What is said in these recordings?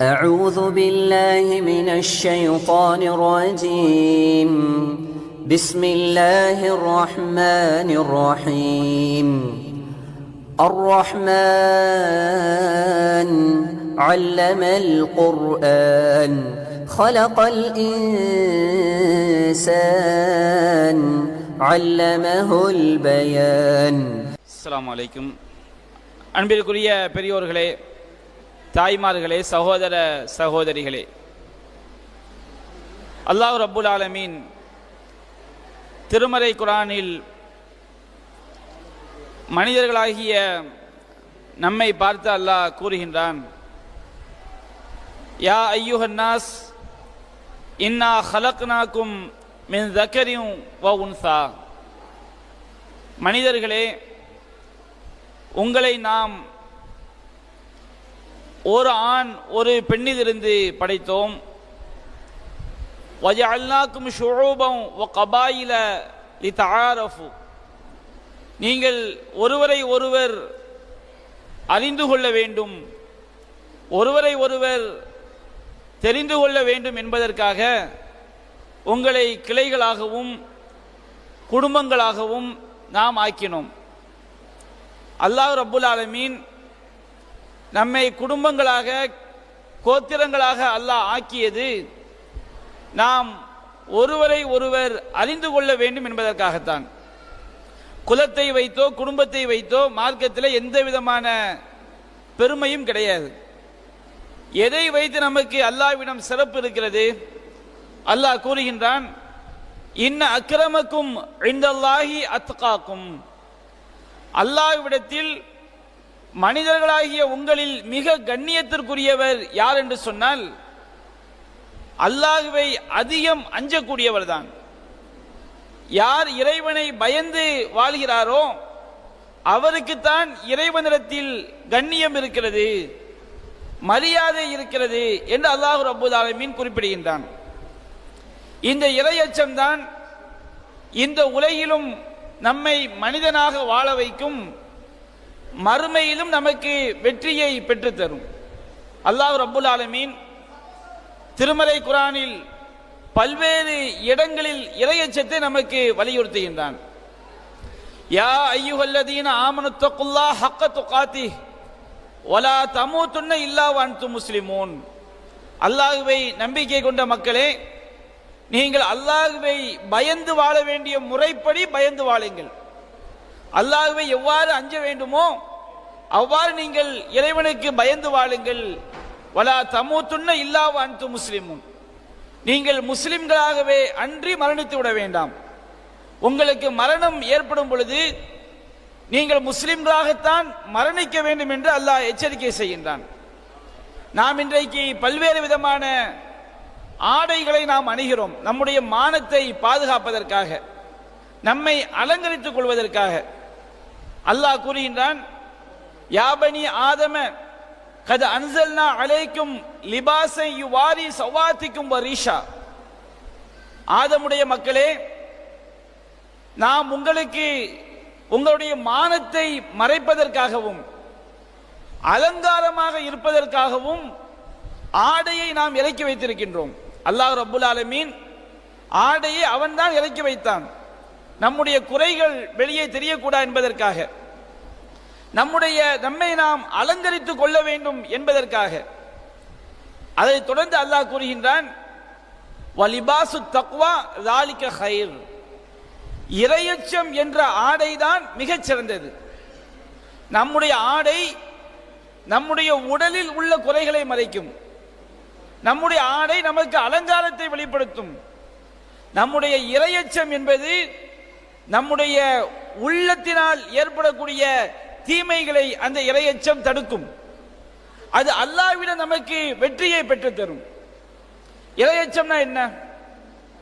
أعوذ بالله من الشيطان الرجيم. بسم الله الرحمن الرحيم. الرحمن علم القرآن. خلق الإنسان. علمه البيان. السلام عليكم. أنبيكم بريور غلي தாய்மார்களே சகோதர சகோதரிகளே அல்லாஹ் ரப்புல் ஆலமீன் திருமறை குரானில் மனிதர்களாகிய நம்மை பார்த்து அல்லாஹ் கூறுகின்றான் யா ஐயுஹன்னாஸ் இன்னா ஹலக்னாக்கும் மின் தக்கரியும் வ உன்சா. மனிதர்களே உங்களை நாம் ஒரு ஆண் ஒரு பெண்ணிலிருந்து படைத்தோம். வஜஅல்னாக்கும் ஷுஊபம் வ கபாயில லிதஆரஃபு நீங்கள் ஒருவரை ஒருவர் அறிந்து கொள்ள வேண்டும். ஒருவரை ஒருவர் தெரிந்து கொள்ள வேண்டும் என்பதற்காக உங்களை கிளைகளாகவும் குடும்பங்களாகவும் நாம் ஆக்கினோம். அல்லாஹ் ரபுல் ஆலமீன் நம்மை குடும்பங்களாக கோத்திரங்களாக அல்லாஹ் ஆக்கியது. நாம் ஒருவரை ஒருவர் அறிந்து கொள்ள வேண்டும் என்பதற்காகத்தான். குலத்தை வைத்தோ குடும்பத்தை வைத்தோ மார்க்கத்தில் எந்த விதமான பெருமையும் கிடையாது. எதை வைத்து நமக்கு அல்லாஹ்விடம் சிறப்பு இருக்கிறது? அல்லாஹ் கூறுகின்றான் இன்ன அக்கிரமக்கும் இந்தல்லாஹி அத்காக்கும். அல்லாஹ்விடத்தில் மனிதர்களாகிய உங்களில் மிக கண்ணியத்திற்குரியவர் யார் என்று சொன்னால் அல்லாஹுவை அதிகம் அஞ்சக்கூடியவர் தான் யார் இறைவனை பயந்து வாழ்கிறாரோ அவருக்குத்தான் இறைவனிடத்தில் கண்ணியம் இருக்கிறது மரியாதை இருக்கிறது என்று அல்லாஹு ரபுல் ஆலமீன் குறிப்பிடுகின்றான். இந்த இறையச்சம்தான் இந்த உலகிலும் நம்மை மனிதனாக வாழ வைக்கும் மறுமையிலும் நமக்கு வெற்றியை பெற்றுத்தரும். அல்லாஹ் ரபுல் ஆலமீன் திருமலை குரானில் பல்வேறு இடங்களில் இறையச்சத்தை நமக்கு வலியுறுத்துகின்றான். யா ஐயுஹல்லதீன ஆமனுத்தகுல்லா ஹக்க துகாத்தி ஒலா தமூத்துன்ன இல்லா வான்து முஸ்லிமூன். அல்லாஹுவை நம்பிக்கை கொண்ட மக்களே நீங்கள் அல்லாஹுவை பயந்து வாழ வேண்டிய முறைப்படி பயந்து வாழுங்கள். அல்லாஹுவை எவ்வாறு அஞ்ச வேண்டுமோ அவ்வாறு நீங்கள் இறைவனுக்கு பயந்து வாழுங்கள். வலா தமூத்துன்ன இல்லா அன்பு முஸ்லிமும் நீங்கள் முஸ்லிம்களாகவே அன்றி மரணித்து விட வேண்டாம். உங்களுக்கு மரணம் ஏற்படும் பொழுது நீங்கள் முஸ்லிம்களாகத்தான் மரணிக்க வேண்டும் என்று அல்லாஹ் எச்சரிக்கை செய்கின்றான். நாம் இன்றைக்கு பல்வேறு விதமான ஆடைகளை நாம் அணிகிறோம். நம்முடைய மானத்தை பாதுகாப்பதற்காக நம்மை அலங்கரித்துக் கொள்வதற்காக. அல்லாஹ் கூறுகின்றான் யாபனி ஆதம கது அன்சல்னா அலைக்கும் லிபாசை யுவாரி சவாத்திக்கும் வரீஷா. ஆதமுடைய மக்களே நாம் உங்களுக்கு உங்களுடைய மானத்தை மறைப்பதற்காகவும் அலங்காரமாக இருப்பதற்காகவும் ஆடையை நாம் இறக்கி வைத்திருக்கின்றோம். அல்லாஹ் ரபுல் ஆலமீன் ஆடையை அவன்தான் இறக்கி வைத்தான். நம்முடைய குறைகள் வெளியே தெரியக்கூடா என்பதற்காக. நம்முடைய நம்மை நாம் அலங்கரித்துக் கொள்ள வேண்டும் என்பதற்காக. அதை தொடர்ந்து அல்லாஹ் கூறுகின்றான் வலிபாசு தக்வா ராலிக்க ஹைர் இரையச்சம் என்ற ஆடைதான் மிகச்சிறந்தது நம்முடைய ஆடை நம்முடைய உடலில் உள்ள குறைகளை மறைக்கும். நம்முடைய ஆடை நமக்கு அலங்காரத்தை வெளிப்படுத்தும். நம்முடைய இரையச்சம் என்பது நம்முடைய உள்ளத்தினால் ஏற்படக்கூடிய தீமைகளை அந்த இரையச்சம் தடுக்கும். அது அல்லாவிடம் நமக்கு வெற்றியை பெற்று தரும் இரையச்சம்னா என்ன?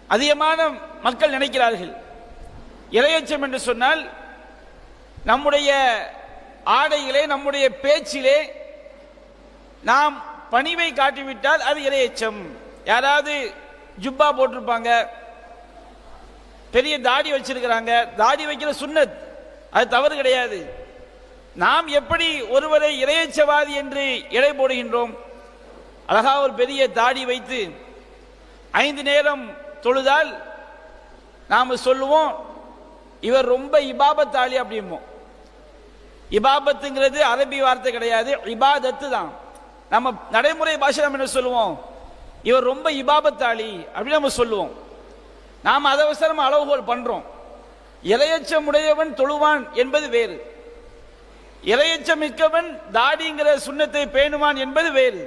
அதிகமான மக்கள் நினைக்கிறார்கள். இரையச்சம் என்று சொன்னால் நம்முடைய ஆடையிலே நம்முடைய பேச்சிலே நாம் பணிவை காட்டிவிட்டால் அது இரையச்சம். யாராவது ஜுப்பா போட்டிருப்பாங்க பெரிய தாடி வச்சிருக்கிறாங்க. தாடி வைக்கிற சுண்ணத். அது தவறு கிடையாது. நாம் எப்படி ஒருவரை இறையச்சவாதி என்று இடை போடுகின்றோம்? அழகா ஒரு பெரிய தாடி வைத்து ஐந்து நேரம் தொழுதால் நாம் சொல்லுவோம் இவர் ரொம்ப இபாபத்தாளி அப்படிம்போம் இபாபத்துங்கிறது அரபி வார்த்தை கிடையாது இபாதத்து தான். நம்ம நடைமுறை பாஷை நம்ம என்ன சொல்லுவோம்? இவர் ரொம்ப இபாபத்தாளி அப்படின்னு நம்ம சொல்லுவோம். நாம் அதை அளவுகோல் பண்றோம். இலையச்சம் உடையவன் தொழுவான் என்பது வேறு. இலையச்சம் மிக்கவன் தாடிங்கிற சுண்ணத்தை பேணுவான் என்பது வேறு.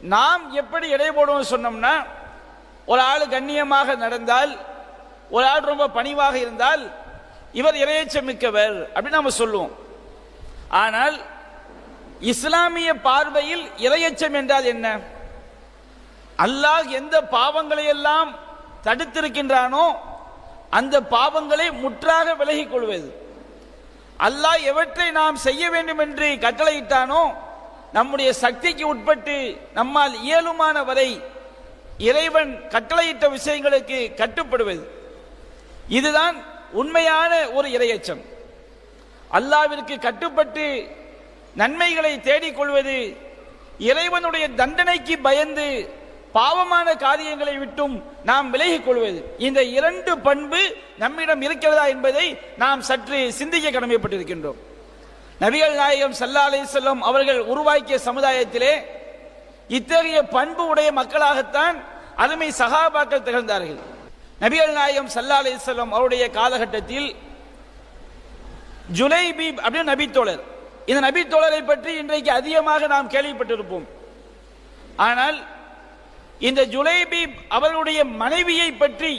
நாம் எப்படி எடை போடுவோம் சொன்னோம்னா ஒரு ஆள் கண்ணியமாக நடந்தால் ஒரு ஆள் ரொம்ப பணிவாக இருந்தால் இவர் இறையச்சம் மிக்கவர் அப்படின்னு நம்ம சொல்லுவோம். ஆனால் இஸ்லாமிய பார்வையில் இறையச்சம் என்றால் என்ன? அல்லாஹ் எந்த பாவங்களையெல்லாம் தடுத்திருக்கின்றானோ? அந்த பாவங்களை முற்றாக விலகிக் கொள்வது. அல்லாஹ் எவற்றை நாம் செய்ய வேண்டும் என்று கட்டளையிட்டானோ நம்முடைய சக்திக்கு உட்பட்டு நம்மால் இயலுமான வரை இறைவன் கட்டளையிட்ட விஷயங்களுக்கு கட்டுப்படுவது. இதுதான் உண்மையான ஒரு இரையச்சம். அல்லாவிற்கு கட்டுப்பட்டு நன்மைகளை தேடிக்கொள்வது இறைவனுடைய தண்டனைக்கு பயந்து பாவமான காரியங்களை விட்டும் நாம் விலகிக் கொள்வது. இந்த இரண்டு பண்பு நம்மிடம் இருக்கிறதா என்பதை நாம் சற்று சிந்திக்க கடமைப்பட்டிருக்கின்றோம். நபிகள் நாயகம் சல்லா அலிசல்லம் அவர்கள் உருவாக்கிய சமுதாயத்திலே இத்தகைய பண்பு உடைய மக்களாகத்தான் அருமை சகாபாக்கள் திகழ்ந்தார்கள். நபிகள் நாயகம் சல்லா அலிசல்லம் அவருடைய காலகட்டத்தில் ஜுலைபி அப்படின்னு நபித்தோழர். இந்த நபித்தோழரை பற்றி இன்றைக்கு அதிகமாக நாம் கேள்விப்பட்டிருப்போம். ஆனால் இந்த ஜுலைபீப் அவர்களுடைய மனைவியை பற்றி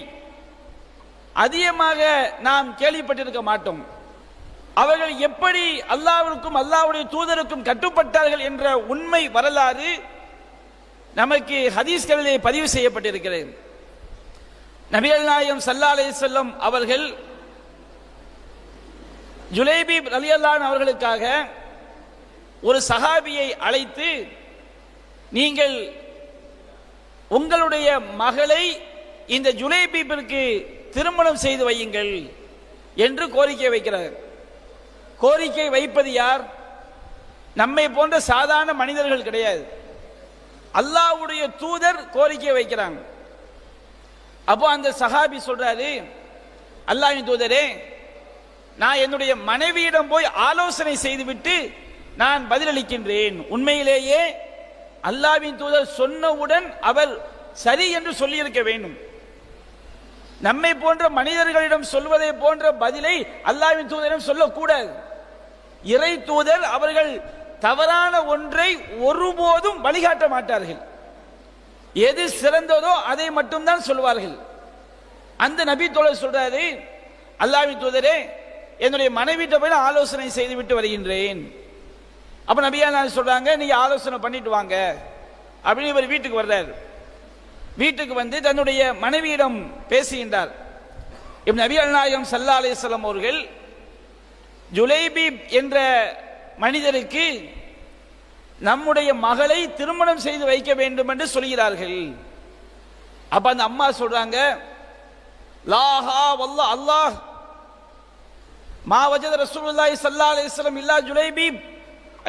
அதிகமாக நாம் கேள்விப்பட்டிருக்க மாட்டோம். அவர்கள் எப்படி அல்லாவிற்கும் அல்லாவுடைய தூதருக்கும் கட்டுப்பட்டார்கள் என்ற உண்மை வரலாறு நமக்கு ஹதீஸ்களிலே பதிவு செய்யப்பட்டிருக்கிறது. நபிகள் நாயகம் சல்லா அலையம் அவர்கள் ஜுலேபி அலி அல்லான் அவர்களுக்காக ஒரு சஹாபியை அழைத்து நீங்கள் உங்களுடைய மகளை இந்த ஜுலைபீப்பிற்கு திருமணம் செய்து வையுங்கள் என்று கோரிக்கை வைக்கிறார். கோரிக்கை வைப்பது யார்? நம்மை போன்ற சாதாரண மனிதர்கள் கிடையாது. அல்லாஹ்வுடைய தூதர் கோரிக்கை வைக்கிறாங்க. அப்போ அந்த சஹாபி சொல்றாரு அல்லாஹ்வின் தூதரே நான் என்னுடைய மனைவியிடம் போய் ஆலோசனை செய்துவிட்டு நான் பதிலளிக்கின்றேன். உண்மையிலேயே அல்லாவின் தூதர் சொன்னவுடன் அவர் சரி என்று சொல்லியிருக்க வேண்டும். நம்மை போன்ற மனிதர்களிடம் சொல்வதை போன்ற பதிலை அல்லாவின் தூதரிடம் சொல்லக்கூடாது. இறை தூதர் அவர்கள் தவறான ஒன்றை ஒருபோதும் வழிகாட்ட மாட்டார்கள். எது சிறந்ததோ அதை மட்டும்தான் சொல்வார்கள். அந்த நபி தோழர் சொல்றாரு அல்லாவின் தூதரே என்னுடைய மனைவிட்ட போய் ஆலோசனை செய்துவிட்டு வருகின்றேன். அப்போ நபியா சொல்கிறாங்க நீங்கள் ஆலோசனை பண்ணிட்டு வாங்க. அப்படின்னு இவர் வீட்டுக்கு வர்றார். வீட்டுக்கு வந்து தன்னுடைய மனைவியிடம் பேசுகின்றார். இப் நபி நாயகம் சல்லா அலிஸ்லாம் அவர்கள் ஜுலைபி என்ற மனிதருக்கு நம்முடைய மகளை திருமணம் செய்து வைக்க வேண்டும் என்று சொல்கிறார்கள். அப்ப அந்த அம்மா சொல்றாங்க லாஹா வல்லா அல்லாஹ் மா வஜத ரசூலுல்லாஹி சல்லா அலிஸ்லாம் இல்லா ஜுலைபீப்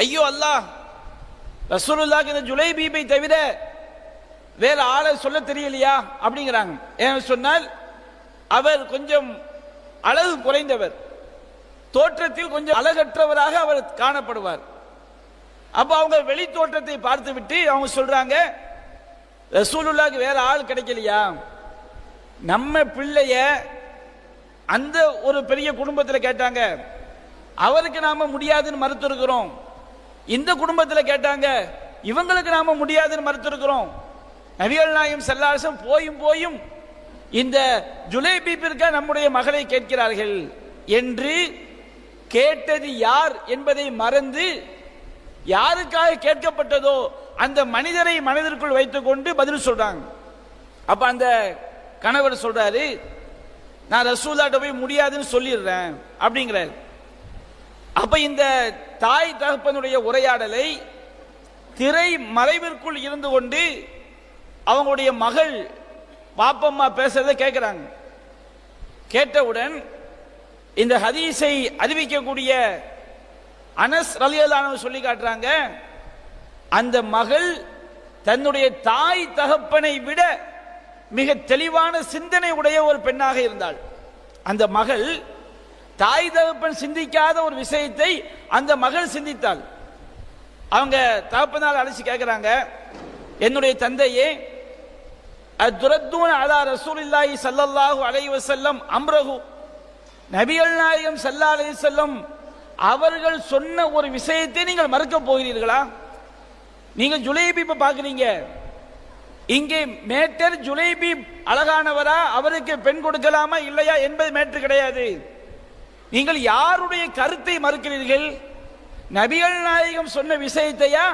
ஐயோ அல்லாஹ் ரசூலுல்லாஹ்க்கு இந்த ஜுலைபீபை தவிர வேற ஆளை சொல்ல தெரியலையா? அப்படிங்கிறாங்க. ஏன் சொன்னால் அவர் கொஞ்சம் அழகு குறைந்தவர். தோற்றத்தில் கொஞ்சம் அழகற்றவராக அவர் காணப்படுவார். அப்போ அவங்க வெளி தோற்றத்தை பார்த்து விட்டு அவங்க சொல்றாங்க ரசூலுல்லாக்கு வேற ஆள் கிடைக்கலையா? நம்ம பிள்ளைய அந்த ஒரு பெரிய குடும்பத்தில் கேட்டாங்க அவருக்கு நாம முடியாதுன்னு மறுத்திருக்கிறோம். இந்த குடும்பத்தில் கேட்டாங்க இவங்களுக்கு நாம முடியாதுன்னு மறுத்திருக்கிறோம். நபிகள் நாயும் செல்லாசம் போயும் போயும் இந்த ஜுலைபீப்பிற்க நம்முடைய மகளை கேட்கிறார்கள் என்று கேட்டது யார் என்பதை மறந்து யாருக்காக கேட்கப்பட்டதோ அந்த மனிதரை மனதிற்குள் வைத்துக்கொண்டு பதில் சொல்றாங்க. அப்ப அந்த கணவர் சொல்றாரு நான் ரசூல்லாட்ட போய் முடியாதுன்னு சொல்லிடுறேன் அப்படிங்கிறார். அப்ப இந்த தாய் தகப்பனுடைய உரையாடலை திரை மறைவிற்குள் இருந்து கொண்டு அவங்களுடைய மகள் பாப்பம்மா பேசுறதை கேட்கிறாங்க கேட்டவுடன் இந்த ஹதீஸை அறிவிக்கக்கூடிய அனஸ் ரலியலானவர் சொல்லி காட்டுறாங்க அந்த மகள் தன்னுடைய தாய் தகப்பனை விட மிக தெளிவான சிந்தனை உடைய ஒரு பெண்ணாக இருந்தாள். அந்த மகள் தாய் தகப்பன் சிந்திக்காத ஒரு விஷயத்தை அந்த மகள் சிந்தித்தாள். அவங்க தகப்பனால் அழைச்சு கேட்குறாங்க என்னுடைய தந்தையே அத்துரத்தூன் அலா ரசூலில்லாஹி ஸல்லல்லாஹு அலைஹி வஸல்லம் அம்ரகு நபிகள் நாயகம் சல்லா அலை செல்லம் அவர்கள் சொன்ன ஒரு விஷயத்தை நீங்கள் மறுக்க போகிறீர்களா? நீங்கள் ஜுலேபி இப்ப பாக்குறீங்க. இங்கே மேட்டர் ஜுலேபி அழகானவரா அவருக்கு பெண் கொடுக்கலாமா இல்லையா என்பது மேட்டர் கிடையாது. நீங்கள் யாருடைய கருத்தை மறுக்கிறீர்கள்? நபிகள் நாயகம் சொன்ன விஷயத்தையா?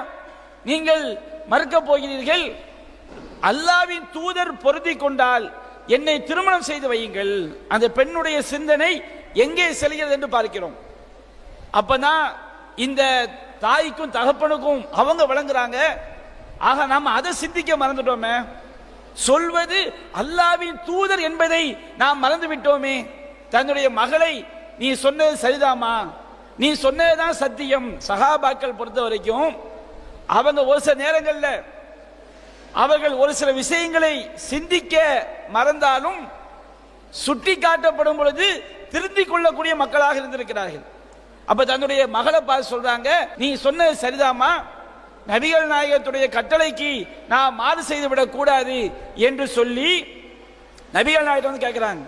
நீங்கள் மறுக்க போகிறீர்கள்? அல்லாவின் தூதர் பொருதி கொண்டால் என்னை திருமணம் செய்து வையுங்கள். அந்த பெண்ணுடைய சிந்தனை எங்கே செல்கிறது என்று பார்க்கிறோம். அப்பதான் இந்த தாய்க்கும் தகப்பனுக்கும் அவங்க வழங்குறாங்க. ஆக நாம் அதை சிந்திக்க மறந்துட்டோமே. சொல்வது அல்லாவின் தூதர் என்பதை நாம் மறந்து விட்டோமே தன்னுடைய மகளை நீ சொன்னது சரிதாமா நீ சொன்னதுதான் சத்தியம். சகாபாக்கள் பொறுத்த வரைக்கும் அவங்க ஒரு சில நேரங்களில் அவர்கள் ஒரு சில விஷயங்களை சிந்திக்க மறந்தாலும் சுட்டி காட்டப்படும் பொழுது திருந்திக் கொள்ளக்கூடிய மக்களாக இருந்திருக்கிறார்கள். அப்ப தன்னுடைய மகளை பார்த்து சொல்றாங்க நீ சொன்னது சரிதாமா நபிகள் நாயகத்துடைய கட்டளைக்கு நான் மாறு செய்து விடக் கூடாது என்று சொல்லி நபிகள் நாயகம் வந்து கேட்கிறாங்க.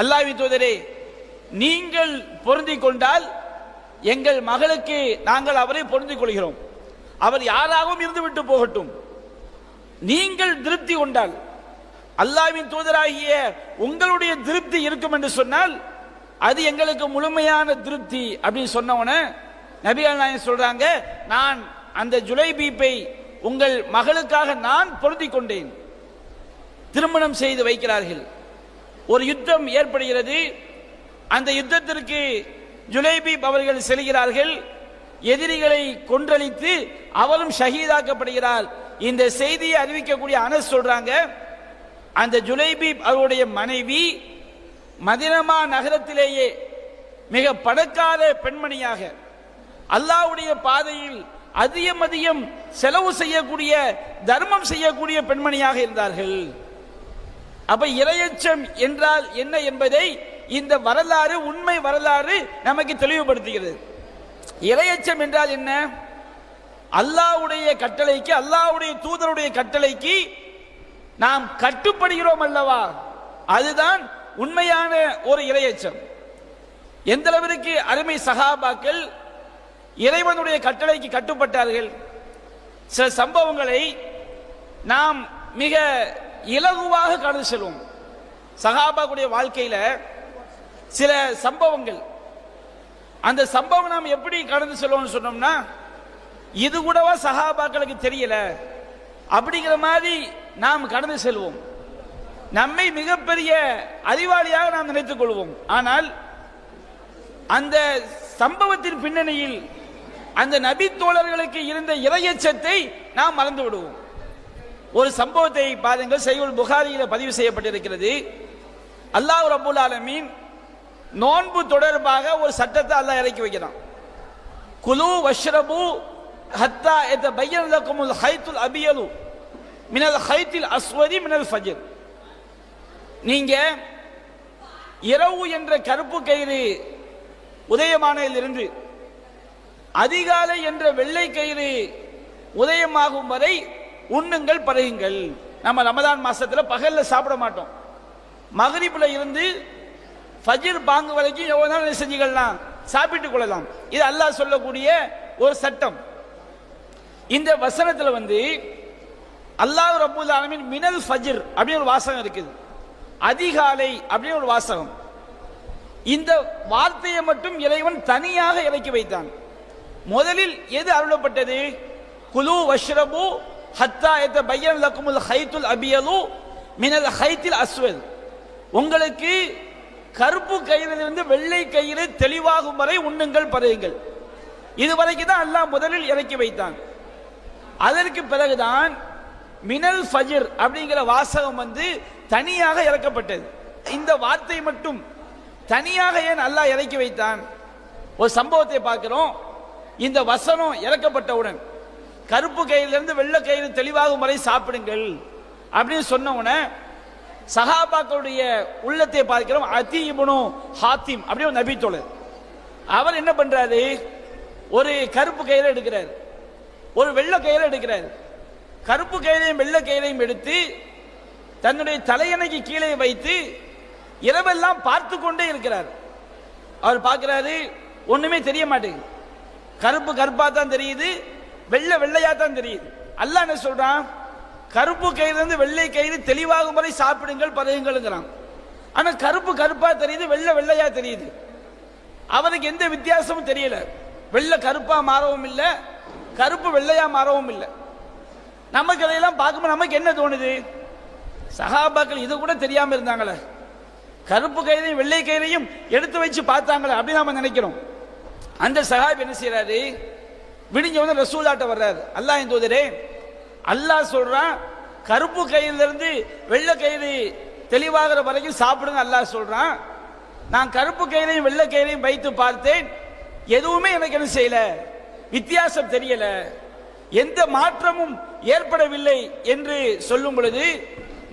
அல்லாஹ்வி தூதரே நீங்கள் பொருந்திக் கொண்டால் எங்கள் மகளுக்கு நாங்கள் அவரை பொருந்திக் கொள்கிறோம். அவர் யாராகவும் இருந்துவிட்டு போகட்டும். நீங்கள் திருப்தி கொண்டால் அல்லாவின் தூதராகிய உங்களுடைய திருப்தி இருக்கும் என்று சொன்னால் அது எங்களுக்கு முழுமையான திருப்தி அப்படின்னு சொன்னவன நபிகள் நாயன் சொல்றாங்க நான் அந்த ஜுலைபீப்பை உங்கள் மகளுக்காக நான் பொருந்தி கொண்டேன். திருமணம் செய்து வைக்கிறார்கள். ஒரு யுத்தம் ஏற்படுகிறது. அந்த யுத்தத்திற்கு ஜுலைபீப் அவர்கள் செல்கிறார்கள். எதிரிகளை கொன்றளித்து அவரும் ஷஹீதாக்கப்படுகிறார். இந்த செய்தியை அறிவிக்கக்கூடிய அனஸ் சொல்றாங்க அந்த ஜுலைபீப் அவருடைய மனைவி மதினமா நகரத்திலேயே மிக பணக்கார பெண்மணியாக அல்லாஹ்வுடைய பாதையில் அதிகம் அதிகம் செலவு செய்யக்கூடிய தர்மம் செய்யக்கூடிய பெண்மணியாக இருந்தார்கள். அப்ப இரையச்சம் என்றால் என்ன என்பதை இந்த வரலாறு உண்மை வரலாறு நமக்கு தெளிவுபடுத்துகிறது. இரையச்சம் என்றால் என்ன? அல்லாஹ்வுடைய கட்டளைக்கு அல்லாஹ்வுடைய தூதருடைய கட்டளைக்கு நாம் கட்டுப்படுகிறோம் அல்லவா? அதுதான் உண்மையான ஒரு இரையச்சம். எந்த அளவிற்கு அருமை சகாபாக்கள் இறைவனுடைய கட்டளைக்கு கட்டுப்பட்டார்கள் சில சம்பவங்களை நாம் மிக இலகுவாக கடந்து செல்வோம். சகாபாக்குடைய வாழ்க்கையில சில சம்பவங்கள். அந்த சம்பவம் நாம் எப்படி கடந்து செல்வோம்னு சொன்னோம்னா இது கூடவா சகாபாக்களுக்கு தெரியல. அப்படிங்கிற மாதிரி நாம் கடந்து செல்வோம். நம்மை மிகப்பெரிய அறிவாளியாக நாம் நினைத்துக் கொள்வோம். ஆனால் அந்த சம்பவத்தின் பின்னணியில் அந்த நபி தோழர்களுக்கு இருந்த இரையச்சத்தை நாம் மறந்து விடுவோம். ஒரு சம்பவத்தை பாருங்கள். செய்யுள் புகாரியில் பதிவு செய்யப்பட்டிருக்கிறது. அல்லாஹ் ரபுல் ஆலமீன் நோன்பு தொடர்பாக ஒரு சட்டத்தை அல்லாஹ் இறக்கி வைக்கிறான். குலு வஷ்ரபு ஹத்தா எத்த பையன் லக்குமுல் ஹைத்துல் அபியலு. மினல் ஹைத்தில் அஸ்வதி மினல் ஃபஜர். நீங்க இரவு என்ற கருப்பு கயிறு உதயமானதிலிருந்து அதிகாலை என்ற வெள்ளை கயிறு உதயமாகும் வரை உண்ணுங்கள் பருகுங்கள். நம்ம ரமதான் மாசத்துல பகல்ல சாப்பிட மாட்டோம். மகரிப்புல இருந்து ஃபஜ்ர் பாங்கு வரைக்கும் எவ்வளோ நாள் செஞ்சுக்கலாம் சாப்பிட்டு கொள்ளலாம். இது அல்லாஹ் சொல்லக்கூடிய ஒரு சட்டம். இந்த வசனத்தில் வந்து அல்லாஹ் ரபுல் ஆலமின் மினல் ஃபஜ்ர் அப்படின்னு ஒரு வாசகம் இருக்குது. அதிகாலை அப்படின்னு ஒரு வாசகம். இந்த வார்த்தையை மட்டும் இறைவன் தனியாக இறக்கி வைத்தான். முதலில் எது அருளப்பட்டது? குலு வஷ்ரபு ஹத்தா எத்த பையன் லக்குமுல் ஹைத்துல் அபியலு மினல் ஹைத்தில் அஸ்வல் உங்களுக்கு கருப்பு கயிறிலிருந்து வெள்ளை கயிறு தெளிவாகும் வரை உண்ணுங்கள் பதையுங்கள். இதுவரைக்கும் தான் அல்லாஹ் முதலில் இறக்கி வைத்தான். அதற்கு பிறகுதான் மினல் ஃபஜிர் அப்படிங்கிற வாசகம் வந்து தனியாக இறக்கப்பட்டது. இந்த வார்த்தை மட்டும் தனியாக ஏன் அல்லாஹ் இறக்கி வைத்தான்? ஒரு சம்பவத்தை பார்க்கிறோம். இந்த வசனம் இறக்கப்பட்டவுடன் கருப்பு கயிறிலிருந்து வெள்ளை கயிறு தெளிவாகும் வரை சாப்பிடுங்கள் அப்படின்னு சொன்ன உடனே சஹாபாக்களுடைய உள்ளத்தை பார்க்கிறோம் அதீபனு ஹாத்திம் அப்படின்னு ஒரு நபி தொழில் அவர் என்ன பண்றாரு? ஒரு கருப்பு கயிறு எடுக்கிறார். ஒரு வெள்ளை கயிறு எடுக்கிறார். கருப்பு கயிறையும் வெள்ளை கயிறையும் எடுத்து தன்னுடைய தலையணைக்கு கீழே வைத்து இரவெல்லாம் பார்த்து கொண்டே இருக்கிறார். அவர் பார்க்கிறாரு ஒண்ணுமே தெரிய மாட்டேங்குது. கருப்பு கருப்பா தான் தெரியுது வெள்ளை வெள்ளையா தான் தெரியுது. அல்ல என்ன சொல்றான்? கருப்பு கயிறுலேருந்து வெள்ளை கயிறு தெளிவாகும் வரை சாப்பிடுங்கள் பருகுங்கள்ங்கிறான் ஆனால் கருப்பு கருப்பாக தெரியுது வெள்ளை வெள்ளையாக தெரியுது. அவனுக்கு எந்த வித்தியாசமும் தெரியல. வெள்ளை கருப்பாக மாறவும் இல்லை கருப்பு வெள்ளையாக மாறவும் இல்லை. நமக்கு அதையெல்லாம் பார்க்கும்போது நமக்கு என்ன தோணுது? சகாபாக்கள் இது கூட தெரியாமல் இருந்தாங்களே. கருப்பு கயிறையும் வெள்ளை கயிறையும் எடுத்து வச்சு பார்த்தாங்களே அப்படி நாம நினைக்கிறோம். அந்த சகாப் என்ன செய்யறாரு விடிஞ்ச வந்து ரசூலாட்ட வர்றாரு. அல்லாஹ் தூதரே அல்லாஹ் சொல்றான் கருப்பு கயிறுலேருந்து வெள்ளை கயிறு தெளிவாகிற வரைக்கும் சாப்பிடுங்க அல்லாஹ் சொல்றான். நான் கருப்பு கயிறையும் வெள்ளை கயிறையும் வைத்து பார்த்தேன் எதுவுமே எனக்கு என்ன செய்யல வித்தியாசம் தெரியல எந்த மாற்றமும் ஏற்படவில்லை என்று சொல்லும் பொழுது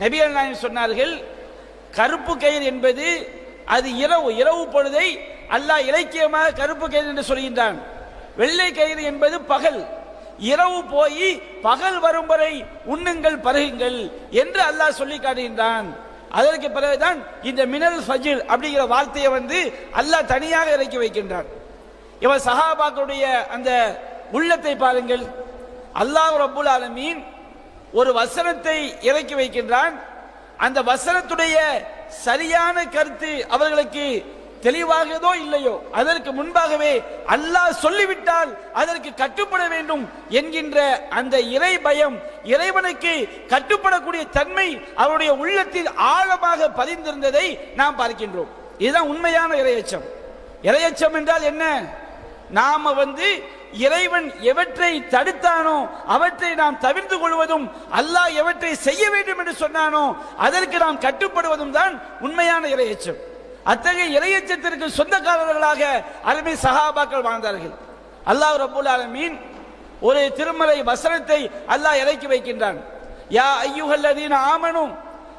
நபிகள் நாயகம் சொன்னார்கள் கருப்பு கயிறு என்பது அது இரவு இரவு பொழுதை அல்லாஹ் இலக்கியமாக கருப்பு கயிறு என்று சொல்கின்றான். வெள்ளை கயிறு என்பது பகல் இரவு போய் பகல் வரும் வரை உண்ணுங்கள் பருகுங்கள் என்று அல்லாஹ் சொல்லி காட்டுகின்றான். அதற்கு பிறகுதான் இந்த மினல் ஃபஜில் அப்படிங்கிற வார்த்தையை வந்து அல்லாஹ் தனியாக இறக்கி வைக்கின்றான். இவர் சஹாபாக்களுடைய அந்த உள்ளத்தை பாருங்கள். அல்லாஹ் ரப்புல் ஆலமீன் ஒரு வசனத்தை இறக்கி வைக்கின்றான். அந்த வசனத்துடைய சரியான கருத்து அவர்களுக்கு தெளிவாகதோ இல்லையோ அதற்கு முன்பாகவே அல்லாஹ் சொல்லிவிட்டால் அதற்கு கட்டுப்பட வேண்டும் என்கின்ற அந்த இறை பயம் இறைவனுக்கு கட்டுப்படக்கூடிய தன்மை அவருடைய உள்ளத்தில் ஆழமாக பதிந்திருந்ததை நாம் பார்க்கின்றோம். இதுதான் உண்மையான இரையச்சம் இரையச்சம் என்றால் என்ன? நாம வந்து இறைவன் எவற்றை தடுத்தானோ அவற்றை நாம் தவிர்த்து கொள்வதும் அல்லாஹ் எவற்றை செய்ய வேண்டும் என்று சொன்னானோ அதற்கு நாம் கட்டுப்படுவதும் தான் உண்மையான இரையச்சம் அத்தகைய இளையச்சத்திற்கு சொந்தக்காரர்களாக அருமை சஹாபாக்கள் வாழ்ந்தார்கள். அல்லாஹ் ரபுல் ஆலமீன் ஒரு திருமலை வசனத்தை அல்லாஹ் இறக்கி வைக்கின்றான். யா ஐயுகல்லதீன ஆமனும்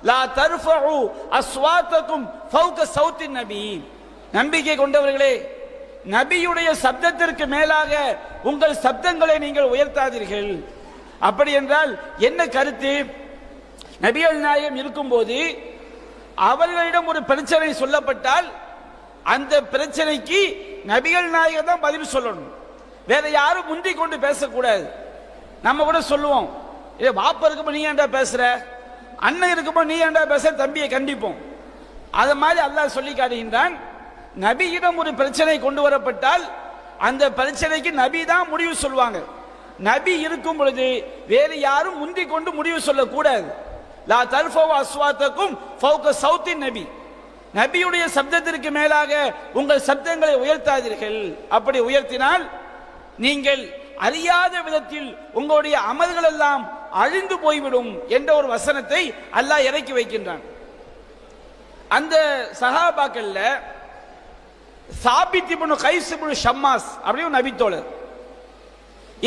லா தர்ஃபு அஸ்வாத்தக்கும் ஃபௌக சௌத்தின் நபி. நம்பிக்கை கொண்டவர்களே நபியுடைய சப்தத்திற்கு மேலாக உங்கள் சப்தங்களை நீங்கள் உயர்த்தாதீர்கள். அப்படி என்றால் என்ன கருத்து? நபிகள் நாயகம் இருக்கும்போது அவர்களிடம் ஒரு பிரச்சனை சொல்லப்பட்டால் அந்த பிரச்சனைக்கு நபிகள் நாயகம் தான் பதில் சொல்லணும். வேற யாரும் முந்தி கொண்டு பேசக்கூடாது. நம்ம கூட சொல்லுவோம் ஏ பாப்பா இருக்கும்போது நீ ஏன்டா பேசுற? அண்ணன் இருக்கும்போது நீ ஏன்டா பேச தம்பியை கண்டிப்போம். அது மாதிரி அல்லாஹ் சொல்லி காட்டுகின்றான் நபியிடம் ஒரு பிரச்சனை கொண்டு வரப்பட்டால் அந்த பிரச்சனைக்கு நபி தான் முடிவு சொல்லுவாங்க. நபி இருக்கும் பொழுது வேறு யாரும் முந்தி கொண்டு முடிவு சொல்லக்கூடாது. லா தல்ஃபவ் அஸ்வாத்தக்கும் ஃபவுக சவுத்தின் நபி. நபியுடைய சப்தத்திற்கு மேலாக உங்கள் சப்தங்களை உயர்த்தாதீர்கள். அப்படி உயர்த்தினால் நீங்கள் அறியாத விதத்தில் உங்களுடைய அமல்கள் எல்லாம் அழிந்து போய்விடும் என்ற ஒரு வசனத்தை அல்லாஹ் இறக்கி வைக்கின்றான். அந்த சஹாபாக்கள்ல சாபித் இப்னு கைஸ் இப்னு ஷம்மாஸ் அப்படின்னு நபித்தோழர்.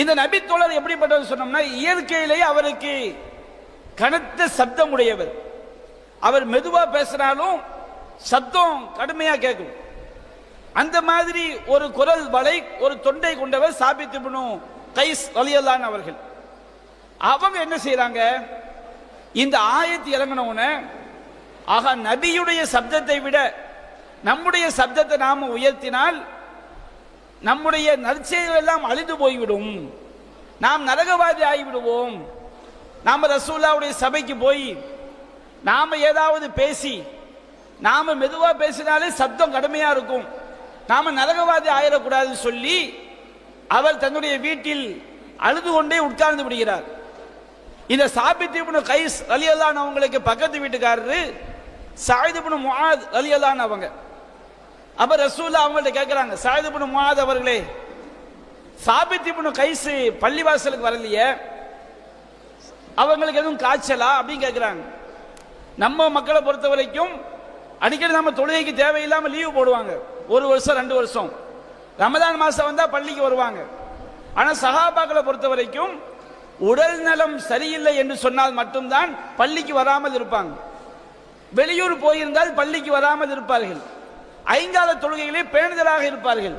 இந்த நபித்தோழர் எப்படிப்பட்டவர் சொன்னோம்னா இயற்கையிலேயே அவருக்கு கனத்த சப்தம் உடையவர் அவர் மெதுவா பேசினாலும் சப்தம் கடுமையா கேட்கும். அந்த மாதிரி ஒரு குரல் வலை ஒரு தொண்டை கொண்டவர் சாபித்து இப்னு கைஸ் வலியல்லான் அவர்கள். அவங்க என்ன செய்யறாங்க இந்த ஆயத்து இறங்கின ஆகா ஆக நபியுடைய சப்தத்தை விட நம்முடைய சப்தத்தை நாம உயர்த்தினால் நம்முடைய நற்செயல் எல்லாம் அழிந்து போய்விடும். நாம் நரகவாதி ஆகிவிடுவோம். நாம ரசூல்லாவுடைய சபைக்கு போய் நாம ஏதாவது பேசி நாம மெதுவா பேசினாலே சப்தம் கடுமையா இருக்கும். நாம நரகவாதி ஆயிடக்கூடாதுன்னு சொல்லி அவர் தன்னுடைய வீட்டில் அழுது கொண்டே உட்கார்ந்து விடுகிறார். இந்த சாபித்திபுனு கைஸ் அலியல்லான் அவங்களுக்கு பக்கத்து வீட்டுக்காரரு சாயிதுபுனு அலி அலியல்லான் அவங்க. அப்ப ரசூல்லா அவங்கள்ட்ட கேட்கிறாங்க சாயிதுபுனு முஆத் அவர்களே சாபித்திபுனு கைஸ் பள்ளிவாசலுக்கு வரலையே அவங்களுக்கு எதுவும் காய்ச்சலா? அப்படின்னு கேட்குறாங்க நம்ம மக்களை பொறுத்த வரைக்கும் அடிக்கடி நம்ம தொழுகைக்கு தேவையில்லாம லீவு போடுவாங்க. ஒரு வருஷம் ரெண்டு வருஷம். ரமதான் மாசம் வந்தா பள்ளிக்கு வருவாங்க. ஆனா சஹாபாக்களை பொறுத்த வரைக்கும் உடல் நலம் சரியில்லை என்று சொன்னால் மட்டும்தான் பள்ளிக்கு வராமல் இருப்பாங்க. வெளியூர் போயிருந்தால் பள்ளிக்கு வராமல் இருப்பார்கள். ஐங்கால தொழுகைகளே பேணுதலாக இருப்பார்கள்.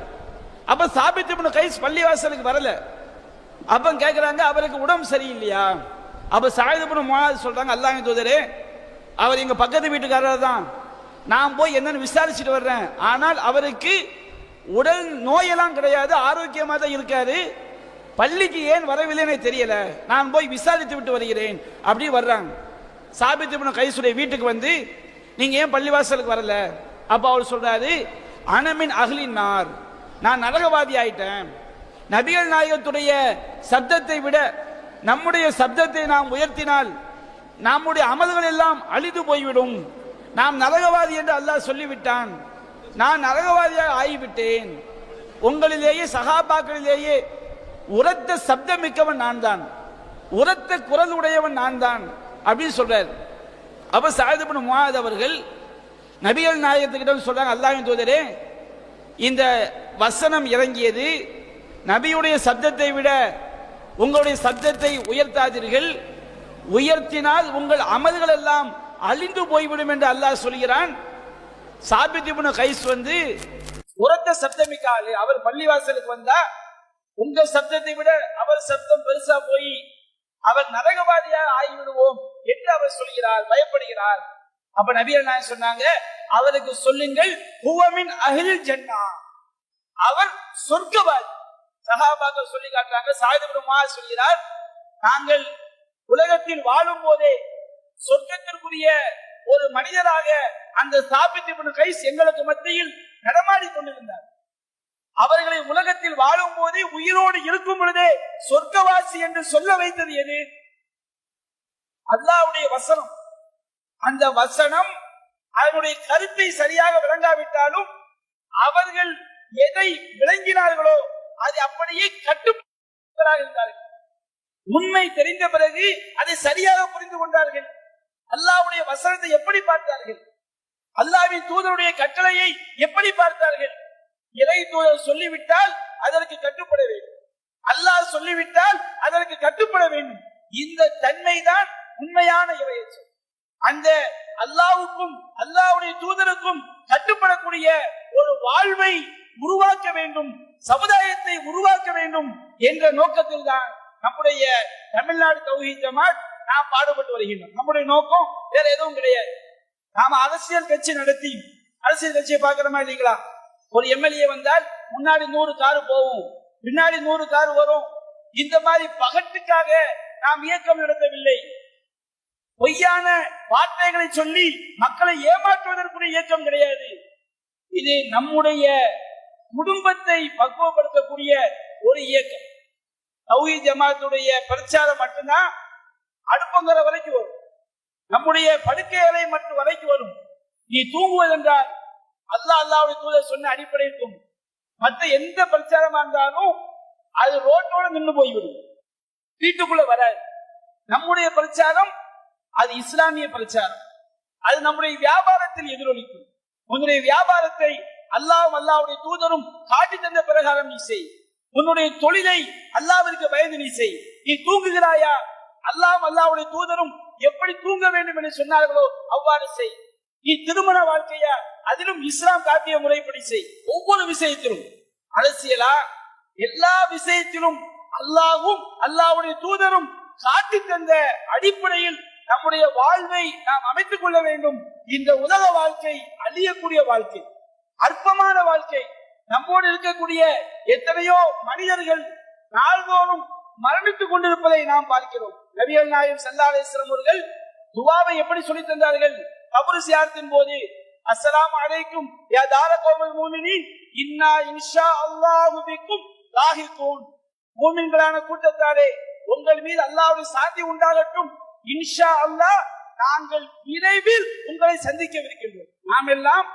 அப்ப சாபித்து கைஸ் பள்ளிவாசலுக்கு வரல. அப்ப கேட்கிறாங்க அவருக்கு உடம்பு சரியில்லையா? அப்ப சாயுதபுரம் இப்னு சொல்கிறாங்க சொல்றாங்க அல்லாஹ் தூதரே அவர் எங்க பக்கத்து வீட்டுக்காரர் தான். நான் போய் என்னன்னு விசாரிச்சுட்டு வர்றேன். ஆனால் அவருக்கு உடல் நோயெல்லாம் கிடையாது ஆரோக்கியமாக தான் இருக்காரு. பள்ளிக்கு ஏன் வரவில்லைன்னு தெரியல. நான் போய் விசாரித்து விட்டு வருகிறேன். அப்படி வர்றாங்க. சாபித்து இப்னு கைசுடைய வீட்டுக்கு வந்து நீங்க ஏன் பள்ளிவாசலுக்கு வரல? அப்ப அவர் சொல்றாரு அனமின் அகலின் நார். நான் நரகவாதி ஆயிட்டேன். நபிகள் நாயகத்துடைய சப்தத்தை விட நம்முடைய சப்தத்தை நாம் உயர்த்தினால் நம்முடைய அமல்கள் எல்லாம் அழிந்து போய்விடும். நாம் நரகவாதி என்று அல்லாஹ் சொல்லிவிட்டான். நான் நரகவாதியாக ஆகிவிட்டேன். உங்களிலேயே சகாபாக்களிலேயே உரத்த சப்தம் மிக்கவன் நான் தான் உரத்த குரல் உடையவன் நான் தான் அப்படின்னு சொல்றார். அப்ப சாயதபன் முகாத் அவர்கள் நபிகள் நாயகத்துக்கிட்ட சொல்றாங்க அல்லாஹின் தூதரே இந்த வசனம் இறங்கியது நபியுடைய சப்தத்தை விட உங்களுடைய சப்தத்தை உயர்த்தாதீர்கள். உயர்த்தினால் உங்கள் அமல்கள் எல்லாம் அழிந்து போய்விடும் என்று அல்லாஹ் சொல்கிறான். சாபித் கைஸ் வந்து உரத்த சப்தமிக்க ஆளு அவர் பள்ளிவாசலுக்கு வந்தா உங்க சப்தத்தை விட அவர் சப்தம் பெருசா போய் அவர் நரகவாதியாக ஆகிவிடுவோம் என்று அவர் சொல்கிறார் பயப்படுகிறார். அப்ப நபிகள் நாயகம் சொன்னாங்க? அவருக்கு சொல்லுங்கள் ஹுவமின் அஹில் ஜன்னா. அவர் சொர்க்கவாதி. சகாபாக்கள் சொல்லி காட்டுறாங்க சாயுதபுரமா சொல்கிறார் நாங்கள் உலகத்தில் வாழும் போதே சொர்க்கத்திற்குரிய ஒரு மனிதராக அந்த சாபித்து கைஸ் எங்களுக்கு மத்தியில் நடமாடி கொண்டிருந்தார். அவர்களை உலகத்தில் வாழும் போதே உயிரோடு இருக்கும் பொழுதே சொர்க்கவாசி என்று சொல்ல வைத்தது எது? அல்லாவுடைய வசனம். அந்த வசனம் அதனுடைய கருத்தை சரியாக விளங்காவிட்டாலும் அவர்கள் எதை விளங்கினார்களோ அது அப்படியே கட்டுப்பாக இருந்தார்கள். உண்மை தெரிந்த பிறகு அதை சரியாக புரிந்து கொண்டார்கள். அல்லாவுடைய வசனத்தை எப்படி பார்த்தார்கள்? அல்லாவின் தூதருடைய கட்டளையை எப்படி பார்த்தார்கள்? இறை தூதர் சொல்லிவிட்டால் அதற்கு கட்டுப்பட வேண்டும். அல்லாஹ் சொல்லிவிட்டால் அதற்கு கட்டுப்பட வேண்டும். இந்த தன்மை தான் உண்மையான இறையச்சம். அந்த அல்லாவுக்கும் அல்லாவுடைய தூதருக்கும் கட்டுப்படக்கூடிய ஒரு வாழ்வை உருவாக்க வேண்டும் சமுதாயத்தை உருவாக்க வேண்டும் என்ற நோக்கத்தில் தான் நம்முடைய தமிழ்நாடு தௌஹி ஜமாத் நாம் பாடுபட்டு வருகின்றோம். நம்முடைய நோக்கம் வேற எதுவும் கிடையாது. நாம அரசியல் கட்சி நடத்தி அரசியல் கட்சியை பாக்குறமா இல்லைங்களா? ஒரு எம்எல்ஏ வந்தால் முன்னாடி நூறு காரு போகும் பின்னாடி நூறு கார் வரும். இந்த மாதிரி பகட்டுக்காக நாம் இயக்கம் நடத்தவில்லை. பொய்யான வார்த்தைகளை சொல்லி மக்களை ஏமாற்றுவதற்குரிய இயக்கம் கிடையாது. இது நம்முடைய குடும்பத்தை பக்குவப்படுத்தக்கூடிய ஒரு இயக்கம். தௌஹி ஜமாத்துடைய பிரச்சாரம் மட்டும்தான் அடுப்பங்கிற வரைக்கும் வரும். நம்முடைய படுக்கை அறை மட்டும் வரைக்கும் வரும். நீ தூங்குவதென்றால் அல்லாஹ் அல்லாவுடைய தூதர் சொன்ன அடிப்படையில் தூங்கும் மற்ற எந்த பிரச்சாரமா இருந்தாலும் அது ரோட்டோட நின்று போய்விடும். வீட்டுக்குள்ள வராது. நம்முடைய பிரச்சாரம் அது இஸ்லாமிய பிரச்சாரம். அது நம்முடைய வியாபாரத்தில் எதிரொலிக்கும். உன்னுடைய வியாபாரத்தை அல்லாஹ் அல்லாவுடைய தூதரும் காட்டி தந்த பிரகாரம் நீ செய். உன்னுடைய தொழிலை அல்லாவிற்கு பயந்து நீ செய். நீ தூங்குகிறாயா? அல்லாஹ் அல்லாவுடைய தூதரும் எப்படி தூங்க வேண்டும் என்று சொன்னார்களோ அவ்வாறு செய். நீ திருமண வாழ்க்கையா? அதிலும் இஸ்லாம் காட்டிய முறைப்படி செய். ஒவ்வொரு விஷயத்திலும். அரசியலா? எல்லா விஷயத்திலும் அல்லாவும் அல்லாவுடைய தூதரும் காட்டி தந்த அடிப்படையில் நம்முடைய வாழ்வை நாம் அமைத்துக் கொள்ள வேண்டும். இந்த உலக வாழ்க்கை அழியக்கூடிய வாழ்க்கை. அற்பமான வாழ்க்கை. நம்மோடு இருக்கக்கூடிய எத்தனையோ மனிதர்கள் நாள்தோறும் மரணித்துக் கொண்டிருப்பதை நாம் பார்க்கிறோம். நபிகள் நாயம் சல்லாலேஸ்வரம் அவர்கள் துவாவை எப்படி சொல்லி தந்தார்கள்? கபரு சியாரத்தின் போது அஸ்ஸலாம் அலைக்கும் யா தார கோமல் மூமினி இன்னா இன்ஷா அல்லாஹு பிக்கும் லாஹிகூன் மூமின்களான கூட்டத்தாரே உங்கள் மீது அல்லாஹ்வுடைய சாந்தி உண்டாகட்டும். இன்ஷா அல்லாஹ் நாங்கள் விரைவில் உங்களை சந்திக்கவிருக்கின்றோம். நாம் எல்லாம்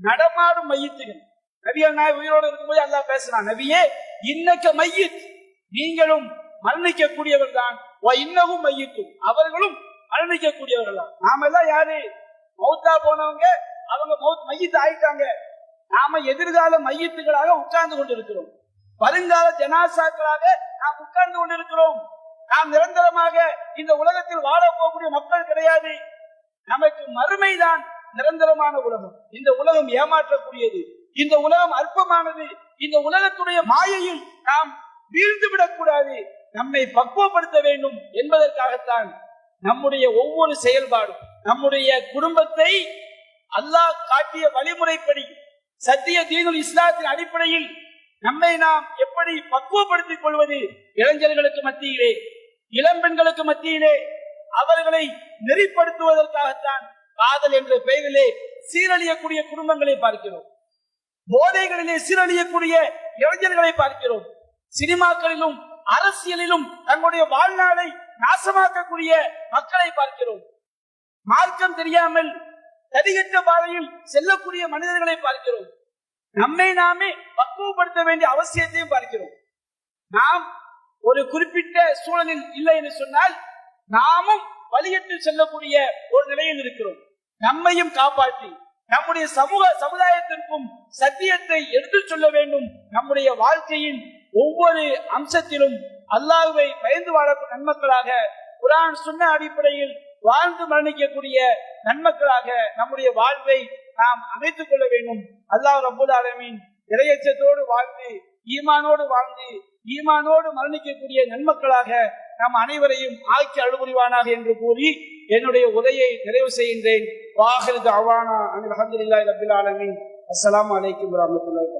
நடமாடும் மையத்துகள் நபிகள் நாய் உயிரோடு இருக்கும்போது அல்லா பேசுறான் நபியே இன்னக்க மையத் நீங்களும் மரணிக்கக்கூடியவர் தான் தான் இன்னமும் மையத்தும். அவர்களும் மரணிக்கக்கூடியவர்கள் தான் நாம எல்லாம் யாரு? மௌத்தா போனவங்க அவங்க மௌத் மையத்து ஆயிட்டாங்க. நாம எதிர்கால மையத்துகளாக உட்கார்ந்து கொண்டிருக்கிறோம். வருங்கால ஜனாசாக்களாக நாம் உட்கார்ந்து கொண்டிருக்கிறோம். நாம் நிரந்தரமாக இந்த உலகத்தில் வாழ போகக்கூடிய மக்கள் கிடையாது. நமக்கு மறுமைதான் நிரந்தரமான உலகம். இந்த உலகம் ஏமாற்றக்கூடியது. இந்த உலகம் அற்பமானது. இந்த உலகத்துடைய மாயையில் நாம் வீழ்ந்து விடக்கூடாது. நம்மை பக்குவப்படுத்த வேண்டும் என்பதற்காகத்தான் நம்முடைய ஒவ்வொரு செயல்பாடும் நம்முடைய குடும்பத்தை அல்லாஹ் காட்டிய வழிமுறைப்படி சத்திய தீனுல் இஸ்லாத்தின் அடிப்படையில் நம்மை நாம் எப்படி பக்குவப்படுத்திக் கொள்வது? இளைஞர்களுக்கு மத்தியிலே இளம்பெண்களுக்கு மத்தியிலே அவர்களை நெறிப்படுத்துவதற்காகத்தான் காதல் என்ற பெயரிலே சீரழியக்கூடிய குடும்பங்களை பார்க்கிறோம். போதைகளிலே சீரழியக்கூடிய இளைஞர்களை பார்க்கிறோம். சினிமாக்களிலும் அரசியலிலும் தங்களுடைய வாழ்நாளை நாசமாக்கக்கூடிய மக்களை பார்க்கிறோம். மார்க்கம் தெரியாமல் தடிகட்ட பாதையில் செல்லக்கூடிய மனிதர்களை பார்க்கிறோம். நம்மை நாமே பக்குவப்படுத்த வேண்டிய அவசியத்தையும் பார்க்கிறோம். நாம் ஒரு குறிப்பிட்ட சூழலில் இல்லை என்று சொன்னால் நாமும் வழியிட்டு செல்லக்கூடிய ஒரு நிலையில் இருக்கிறோம். நம்மையும் காப்பாற்றி நம்முடைய சமூக சமுதாயத்திற்கும் சத்தியத்தை எடுத்துச் சொல்ல வேண்டும். நம்முடைய வாழ்க்கையின் ஒவ்வொரு அம்சத்திலும் அல்லாஹுவை பயந்து வாழக்கூடிய நன்மக்களாக குரான் சொன்ன அடிப்படையில் வாழ்ந்து மரணிக்கக்கூடிய நன்மக்களாக நம்முடைய வாழ்வை நாம் அமைத்துக் கொள்ள வேண்டும். அல்லாஹ் ரபுல் ஆலமீன் இறையச்சத்தோடு வாழ்ந்து ஈமானோடு வாழ்ந்து ஈமானோடு மரணிக்கக்கூடிய நன்மக்களாக நம் அனைவரையும் ஆக்கி அழுபுரிவானாக என்று கூறி என்னுடைய உரையை நிறைவு செய்கின்றேன். வாஹிர் அவானா அலமதுல்லாஹி ரபில் ஆலமின். அஸ்லாம் வலைக்கம் வரமத்துல்லாஹி